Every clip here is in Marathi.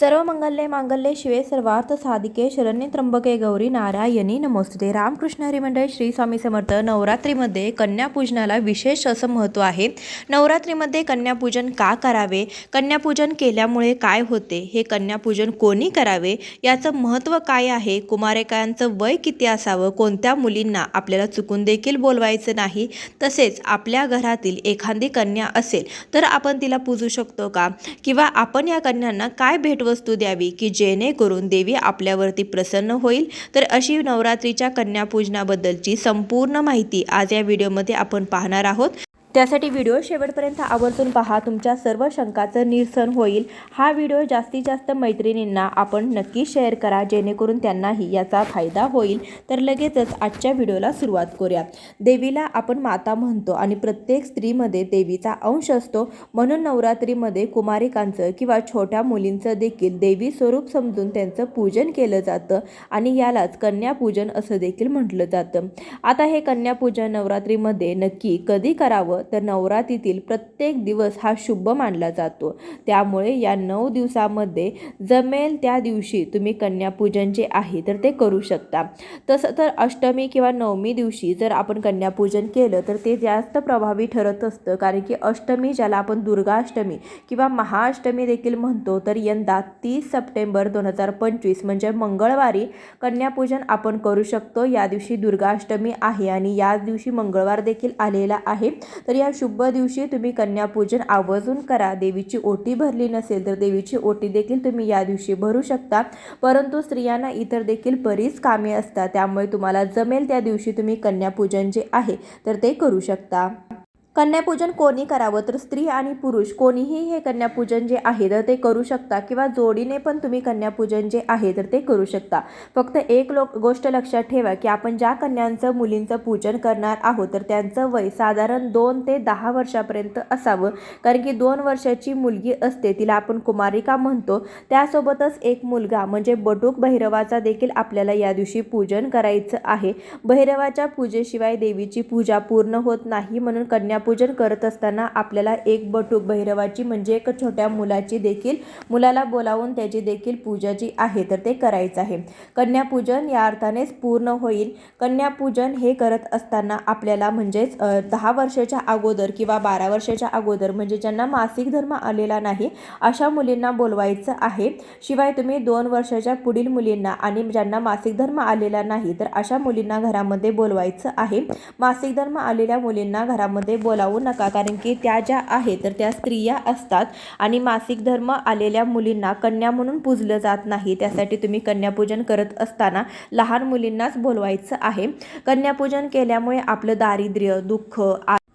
सर्व मंगल्ये मांगल्ये शिवे सर्वार्थ साधिके शरण्य त्र्यंबके गौरी नारायणी नमोस्तुते. रामकृष्ण हरी मंडळ श्री स्वामी समर्थ नवरात्रीमध्ये कन्यापूजनाला विशेष असं महत्त्व आहे. नवरात्रीमध्ये कन्यापूजन का करावे? कन्यापूजन केल्यामुळे काय होते? हे कन्यापूजन कोणी करावे? याचं महत्त्व काय आहे? कुमारेकायांचं वय किती असावं? कोणत्या मुलींना आपल्याला चुकून देखील बोलवायचं नाही? तसेच आपल्या घरातील एखादी कन्या असेल तर आपण तिला पूजू शकतो का? किंवा आपण या कन्यांना काय वस्तू द्यावी की जेणेकरून देवी आपल्यावरती प्रसन्न होईल. तर अशी नवरात्रीच्या कन्यापूजनाबद्दलची संपूर्ण माहिती आज या व्हिडिओमध्ये आपण पाहणार आहोत. त्यासाठी व्हिडिओ शेवटपर्यंत आवर्जून पहा. तुमच्या सर्व शंकाचं निरसन होईल. हा व्हिडिओ जास्तीत जास्त मैत्रिणींना आपण नक्की शेअर करा जेणेकरून त्यांनाही याचा फायदा होईल. तर लगेचच आजच्या व्हिडिओला सुरुवात करूया. देवीला आपण माता म्हणतो आणि प्रत्येक स्त्रीमध्ये देवीचा अंश असतो. म्हणून नवरात्रीमध्ये कुमारिकांचं किंवा छोट्या मुलींचं देखील देवी स्वरूप समजून त्यांचं पूजन केलं जातं आणि यालाच कन्यापूजन असं देखील म्हटलं जातं. आता हे कन्यापूजन नवरात्रीमध्ये नक्की कधी करावं? तर नवरात्रीतील प्रत्येक दिवस हा शुभ मानला जातो. त्यामुळे या नऊ दिवसामध्ये जमेल त्या दिवशी तुम्ही कन्यापूजन जे आहे तर ते करू शकता. तसं तर अष्टमी किंवा नवमी दिवशी जर आपण कन्यापूजन केलं तर ते जास्त प्रभावी ठरत असतं. कारण की अष्टमी ज्याला आपण दुर्गाष्टमी किंवा महाअष्टमी देखील म्हणतो तर यंदा तीस सप्टेंबर दोन हजार पंचवीस म्हणजे मंगळवारी कन्यापूजन आपण करू शकतो. या दिवशी दुर्गाष्टमी आहे आणि याच दिवशी मंगळवार देखील आलेला आहे. तर या शुभ दिवशी तुम्ही कन्यापूजन आवर्जून करा. देवीची ओटी भरली नसेल तर देवीची ओटी देखील तुम्ही या दिवशी भरू शकता. परंतु स्त्रियांना इतर देखील बरीच कामे असतात. त्यामुळे तुम्हाला जमेल त्या दिवशी तुम्ही कन्यापूजन जे आहे तर ते करू शकता. कन्यापूजन कोणी करावं? तर स्त्री आणि पुरुष. कोणीही हे कन्यापूजन जे आहे तर ते करू शकता. किंवा जोडीने पण तुम्ही कन्यापूजन जे आहे तर ते करू शकता. फक्त एक लोक गोष्ट लक्षात ठेवा की आपण ज्या कन्यांचं मुलींचं पूजन करणार आहोत तर त्यांचं वय साधारण दोन ते दहा वर्षापर्यंत असावं. कारण की दोन वर्षाची मुलगी असते तिला आपण कुमारिका म्हणतो. त्यासोबतच एक मुलगा म्हणजे बटूक भैरवाचा देखील आपल्याला या दिवशी पूजन करायचं आहे. भैरवाच्या पूजेशिवाय देवीची पूजा पूर्ण होत नाही म्हणून कन्या पूजन करत असताना आपल्याला एक बटूक भैरवाची म्हणजे एक छोट्या मुलाची देखील मुलाला बोलावून त्याची देखील पूजा जी आहे तर ते करायचं आहे. कन्यापूजन या अर्थानेच पूर्ण होईल. कन्यापूजन हे करत असताना आपल्याला म्हणजेच दहा वर्षाच्या अगोदर किंवा बारा वर्षाच्या अगोदर म्हणजे ज्यांना मासिक धर्म आलेला नाही अशा मुलींना बोलवायचं आहे. शिवाय तुम्ही दोन वर्षाच्या पुढील मुलींना आणि ज्यांना मासिक धर्म आलेला नाही तर अशा मुलींना घरामध्ये बोलवायचं आहे. मासिक धर्म आलेल्या मुलींना घरामध्ये बोल बोलावू नका. कारण की त्या ज्या आहेत तर त्या स्त्रिया असतात आणि मासिक धर्म आलेल्या मुलींना कन्या म्हणून पूजलं जात नाही. त्यासाठी तुम्ही कन्यापूजन करत असताना लहान मुलींनाच बोलवायचं आहे. कन्यापूजन केल्यामुळे आपलं दारिद्र्य दुःख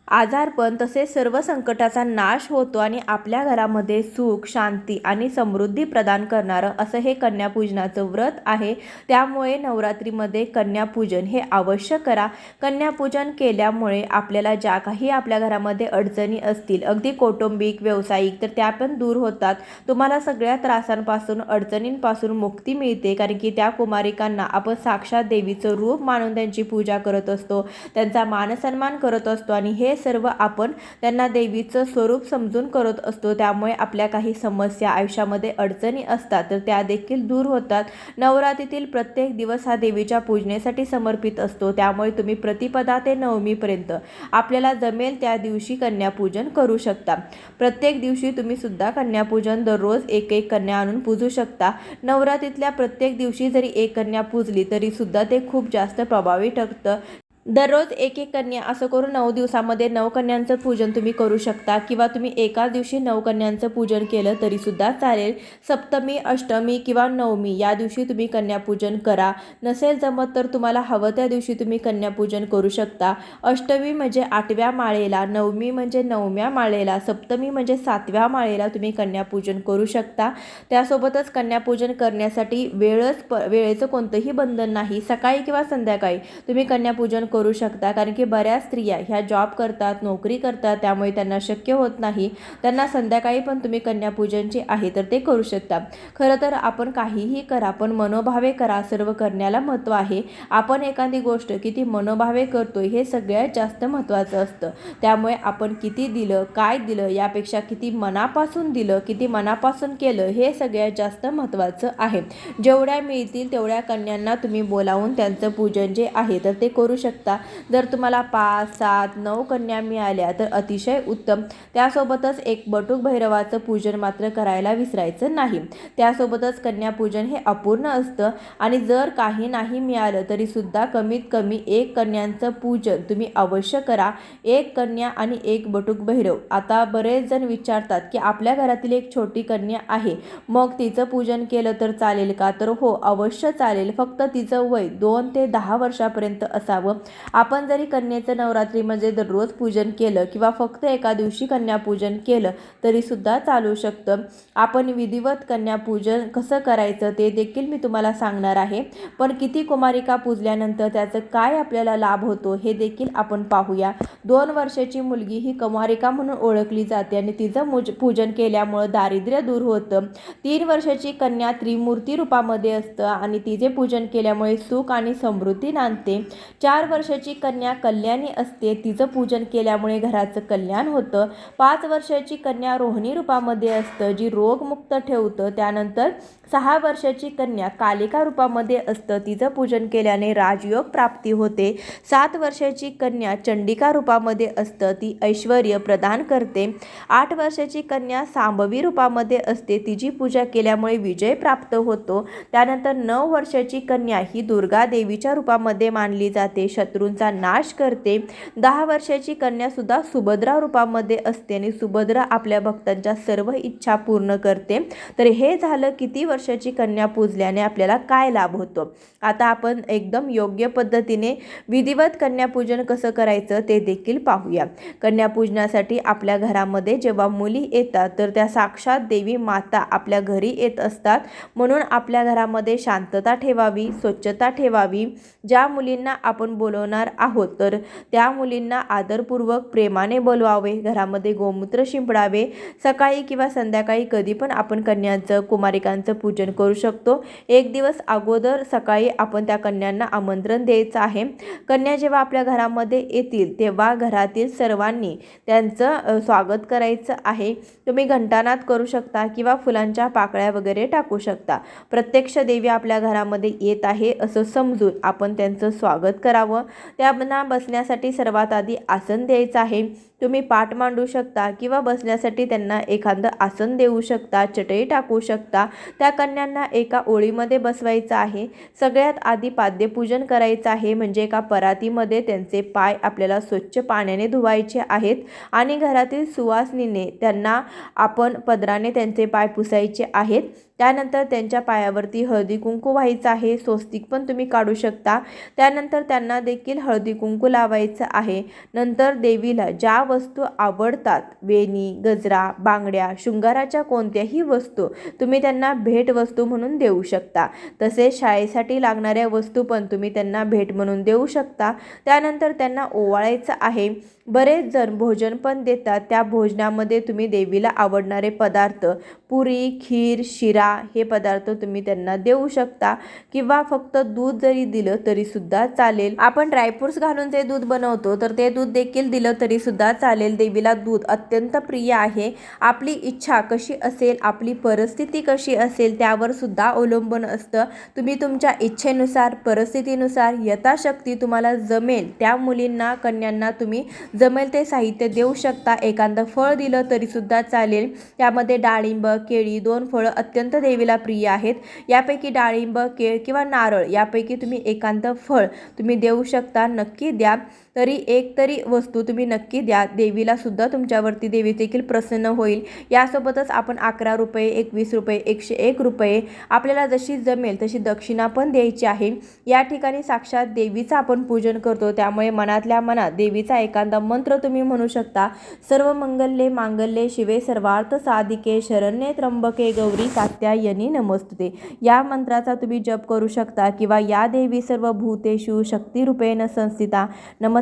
आजारपण तसेच सर्व संकटाचा नाश होतो आणि आपल्या घरामध्ये सुख शांती आणि समृद्धी प्रदान करणारं असं हे कन्यापूजनाचं व्रत आहे. त्यामुळे नवरात्रीमध्ये कन्यापूजन हे अवश्य करा. कन्यापूजन केल्यामुळे आपल्याला ज्या काही आपल्या घरामध्ये अडचणी असतील अगदी कौटुंबिक व्यावसायिक तर त्या पण दूर होतात. तुम्हाला सगळ्या त्रासांपासून अडचणींपासून मुक्ती मिळते कारण की त्या कुमारिकांना आपण साक्षात देवीचं रूप मानून त्यांची पूजा करत असतो. त्यांचा मानसन्मान करत असतो आणि हे सर्व आपण त्यांना देवीचं स्वरूप समजून करत असतो. त्यामुळे आपल्या काही समस्या आयुष्यामध्ये अडचणी असतात तर त्या देखील दूर होतात. नवरात्रीतील प्रत्येक दिवस हा देवीच्या पूजनेसाठी समर्पित असतो. त्यामुळे तुम्ही प्रतिपदा ते नवमीपर्यंत आपल्याला जमेल त्या दिवशी कन्यापूजन करू शकता. प्रत्येक दिवशी तुम्ही सुद्धा कन्यापूजन दररोज एक एक कन्या आणून पूजू शकता. नवरात्रीतल्या प्रत्येक दिवशी जरी एक कन्या पूजली तरी सुद्धा ते खूप जास्त प्रभावी ठरतं. दररोज एक एक कन्या असं करून नऊ दिवसामध्ये नऊ कन्यांचं पूजन तुम्ही करू शकता किंवा तुम्ही एकाच दिवशी नऊ कन्यांचं पूजन केलं तरीसुद्धा चालेल. सप्तमी अष्टमी किंवा नवमी या दिवशी तुम्ही कन्यापूजन करा. नसेल जमत तर तुम्हाला हवं त्या दिवशी तुम्ही कन्यापूजन करू शकता. अष्टमी म्हणजे आठव्या माळेला नवमी म्हणजे नवम्या माळेला सप्तमी म्हणजे सातव्या माळेला तुम्ही कन्यापूजन करू शकता. त्यासोबतच कन्यापूजन करण्यासाठी वेळच प वेळेचं कोणतंही बंधन नाही. सकाळी किंवा संध्याकाळी तुम्ही कन्यापूजन करू शकता. कारण की बऱ्याच स्त्रिया ह्या जॉब करतात नोकरी करतात त्यामुळे त्यांना शक्य होत नाही. त्यांना संध्याकाळी पण तुम्ही कन्यापूजनचे आहे तर ते करू शकता. खरं तर आपण काहीही करा पण मनोभावे करा. सर्व करण्याला महत्त्व आहे. आपण एखादी गोष्ट किती मनोभावे करतो हे सगळ्यात जास्त महत्त्वाचं असतं. त्यामुळे आपण किती दिलं काय दिलं यापेक्षा किती मनापासून दिलं किती मनापासून केलं हे सगळ्यात जास्त महत्त्वाचं आहे. जेवढ्या मिळतील तेवढ्या कन्यांना तुम्ही बोलावून त्यांचं पूजन जे आहे तर ते करू शकता. जर तुम्हाला पाच सात नऊ कन्या मिळाल्या तर अतिशय उत्तम. त्यासोबतच एक बटूक भैरवाचं पूजन मात्र करायला विसरायचं नाही. त्यासोबतच कन्यापूजन हे अपूर्ण असतं आणि जर काही नाही मिळालं तरी सुद्धा कमीत कमी एक कन्यांचं पूजन तुम्ही अवश्य करा. एक कन्या आणि एक बटूक भैरव. आता बरेच जण विचारतात की आपल्या घरातील एक छोटी कन्या आहे. मग तिचं पूजन केलं तर चालेल का? तर हो अवश्य चालेल. फक्त तिचं वय दोन ते दहा वर्षापर्यंत असावं. आपण जरी कन्येचं नवरात्रीमध्ये म्हणजे दररोज पूजन केलं किंवा फक्त एका दिवशी कन्यापूजन केलं तरीसुद्धा चालू शकतं. आपण विधिवत कन्यापूजन कसं करायचं ते देखील मी तुम्हाला सांगणार आहे. पण किती कुमारिका पूजल्यानंतर त्याचं काय आपल्याला लाभ होतो हे देखील आपण पाहूया. दोन वर्षाची मुलगी ही कुमारिका म्हणून ओळखली जाते आणि तिचं मुज पूजन केल्यामुळं दारिद्र्य दूर होतं. तीन वर्षाची कन्या त्रिमूर्ती रूपामध्ये असतं आणि तिचे पूजन केल्यामुळे सुख आणि समृद्धी नांदते. चार वर्ष वर्षाची कन्या कल्याणी असते. तिचं पूजन केल्यामुळे घराचं कल्याण होतं. पाच वर्षाची कन्या रोहिणी रूपामध्ये असतं जी रोगमुक्त ठेवतं. त्यानंतर सहा वर्षाची कन्या कालिका रूपामध्ये असतं. तिचं पूजन केल्याने राजयोग प्राप्ती होते. सात वर्षाची कन्या चंडिका रूपामध्ये असतं. ती ऐश्वर प्रदान करते. आठ वर्षाची कन्या सांभवी रूपामध्ये असते. तिची पूजा केल्यामुळे विजय प्राप्त होतो. त्यानंतर नऊ वर्षाची कन्या ही दुर्गा देवीच्या रूपामध्ये मानली जाते. शत्रूंचा नाश करते. दहा वर्षाची कन्या सुद्धा सुभद्रा रूपामध्ये असते आणि सुभद्रा आपल्या भक्तांच्या सर्व इच्छा पूर्ण करते. तर हे झालं किती वर्षाची कन्या पूजल्याने आपल्याला काय लाभ होतो? आता आपण एकदम योग्य पद्धतीने विधिवत कन्यापूजन कसं करायचं ते देखील पाहूया. कन्यापूजनासाठी आपल्या घरामध्ये जेव्हा मुली येतात तर त्या साक्षात देवी माता आपल्या घरी येत असतात. म्हणून आपल्या घरामध्ये शांतता ठेवावी स्वच्छता ठेवावी. ज्या मुलींना आपण बोल बोलवणार आहोत. तर त्या मुलींना आदरपूर्वक प्रेमाने बोलवावे घरामध्ये गोमूत्र शिंपडावे. सकाळी किंवा संध्याकाळी कधी पण आपण कन्यांचं कुमारिकांचं पूजन करू शकतो. एक दिवस अगोदर सकाळी आपण त्या कन्यांना आमंत्रण द्यायचं आहे. कन्या जेव्हा आपल्या घरामध्ये येतील तेव्हा घरातील सर्वांनी त्यांचं स्वागत करायचं आहे. तुम्ही घंटानाद करू शकता किंवा फुलांच्या पाकळ्या वगैरे टाकू शकता. प्रत्यक्ष देवी आपल्या घरामध्ये येत आहे असं समजून आपण त्यांचं स्वागत करावं. त्यांना बसण्यासाठी सर्वात आधी आसन द्यायचं आहे. तुम्ही पाठ मांडू शकता किंवा बसण्यासाठी त्यांना एखादं आसन देऊ शकता चटई टाकू शकता. त्या कन्यांना एका ओळीमध्ये बसवायचं आहे. सगळ्यात आधी पाद्यपूजन करायचं आहे. म्हणजे एका परातीमध्ये त्यांचे पाय आपल्याला स्वच्छ पाण्याने धुवायचे आहेत आणि घरातील सुवासनीने त्यांना आपण पदराने त्यांचे पाय पुसायचे आहेत. त्यानंतर त्यांच्या पायावरती हळदी कुंकू व्हायचं आहे. स्वस्तिक पण तुम्ही काढू शकता. त्यानंतर त्यांना देखील हळदी कुंकू लावायचं आहे. नंतर देवीला ज्या वस्तू आवडतात. वेणी गजरा बांगड्या शृंगाराच्या कोणत्याही वस्तू तुम्ही त्यांना भेटवस्तू म्हणून देऊ शकता. तसेच शाळेसाठी लागणाऱ्या वस्तू पण तुम्ही त्यांना भेट म्हणून देऊ शकता. त्यानंतर त्यांना ओवाळायचं आहे. बरेच जण भोजन पण देतात. त्या भोजनामध्ये तुम्ही देवीला आवडणारे पदार्थ पुरी खीर शिरा हे पदार्थ तुम्ही त्यांना देऊ शकता. किंवा फक्त दूध जरी दिलं तरीसुद्धा चालेल. आपण ड्रायफ्रुट्स घालून जे दूध बनवतो तर ते दूध देखील दिलं तरीसुद्धा चालेल. देवीला दूध अत्यंत प्रिय आहे. आपली इच्छा कशी असेल आपली परिस्थिती कशी असेल त्यावर सुद्धा अवलंबून असतं. तुम्ही तुमच्या इच्छेनुसार परिस्थितीनुसार यथाशक्ती तुम्हाला जमेल. त्या मुलींना कन्यांना तुम्ही जमेल ते साहित्य देऊ शकता. एखादं फळ दिलं तरीसुद्धा चालेल. त्यामध्ये डाळिंब केळी दोन फळं अत्यंत देवीला प्रिय आहेत. यापैकी डाळिंब केळ किंवा नारळ यापैकी तुम्ही एकांत फळ तुम्ही देऊ शकता. नक्की द्या. तरी एक तरी वस्तू तुम्ही नक्की द्या. देवीला सुद्धा तुमच्यावरती देवी देखील प्रसन्न होईल. यासोबतच आपण अकरा रुपये एकवीस रुपये एकशे एक रुपये आपल्याला जशी जमेल तशी दक्षिणा पण द्यायची आहे. या ठिकाणी साक्षात देवीचं आपण पूजन करतो. त्यामुळे मनातल्या मनात देवीचा एखादा मंत्र तुम्ही म्हणू शकता. सर्व मंगल्ये मांगल्ये शिवे सर्वार्थ साधिके शरण्ये त्र्यंबके गौरी कात्यायनी नमस्तुते. या मंत्राचा तुम्ही जप करू शकता किंवा या देवी सर्व भूतेषु शक्तिरूपेण संस्थिता.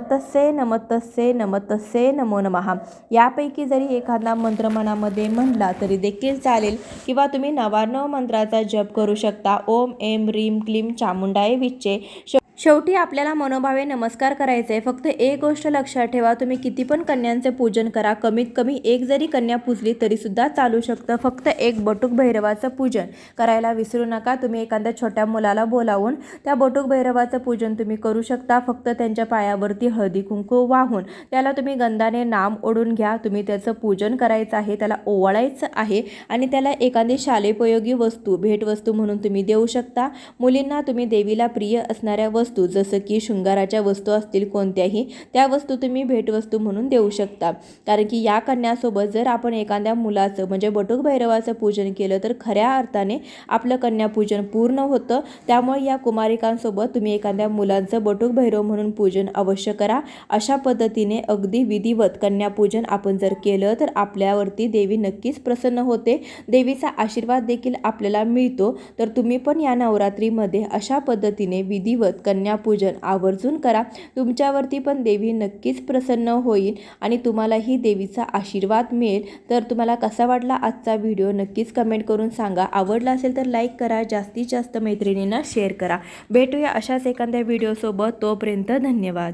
नमतस्से नमतस्से नमतस्से नमो नमः. यापैकी जरी एखादा मंत्र मनामध्ये म्हणला तरी देखील चालेल. किंवा तुम्ही नवानव मंत्राचा जप करू शकता. ओम एम रीम क्लीम चामुंडाय विच्चे. शेवटी आपल्याला मनोभावे नमस्कार करायचे आहे फक्त एक गोष्ट लक्षात ठेवा तुम्ही किती पण कन्यांचे पूजन करा कमीत कमी एक जरी कन्या पूजली तरीसुद्धा चालू शकतं. फक्त एक बटूक भैरवाचं पूजन करायला विसरू नका. तुम्ही एखाद्या छोट्या मुलाला बोलावून त्या बटूक भैरवाचं पूजन तुम्ही करू शकता. फक्त त्यांच्या पायावरती हळदी कुंकू वाहून त्याला तुम्ही गंधाने नाम ओढून घ्या. तुम्ही त्याचं पूजन करायचं आहे त्याला ओवाळायचं आहे आणि त्याला एखादी शालेपयोगी वस्तू भेटवस्तू म्हणून तुम्ही देऊ शकता. मुलींना तुम्ही देवीला प्रिय असणाऱ्या वस्तू जसं की शृंगाराच्या वस्तू असतील कोणत्याही त्या वस्तू तुम्ही भेटवस्तू म्हणून देऊ शकता. कारण की या कन्यासोबत जर आपण एखाद्या मुलाचं म्हणजे बटुक भैरवाचं पूजन केलं तर खऱ्या अर्थाने आपलं कन्यापूजन पूर्ण होतं. त्यामुळे या कुमारिकांसोबत तुम्ही एखाद्या मुलांचं बटुक भैरव म्हणून पूजन अवश्य करा. अशा पद्धतीने अगदी विधिवत कन्यापूजन आपण जर केलं तर आपल्यावरती देवी नक्कीच प्रसन्न होते. देवीचा आशीर्वाद देखील आपल्याला मिळतो. तर तुम्ही पण या नवरात्रीमध्ये अशा पद्धतीने विधिवत कन्यापूजन आवर्जून करा. तुमच्यावरती पण देवी नक्कीच प्रसन्न होईल आणि तुम्हालाही देवीचा आशीर्वाद मिळेल. तर तुम्हाला कसा वाटला आजचा व्हिडिओ नक्कीच कमेंट करून सांगा. आवडला असेल तर लाईक करा जास्तीत जास्त मैत्रिणींना शेअर करा. भेटूया अशाच एखाद्या व्हिडिओसोबत. तोपर्यंत धन्यवाद.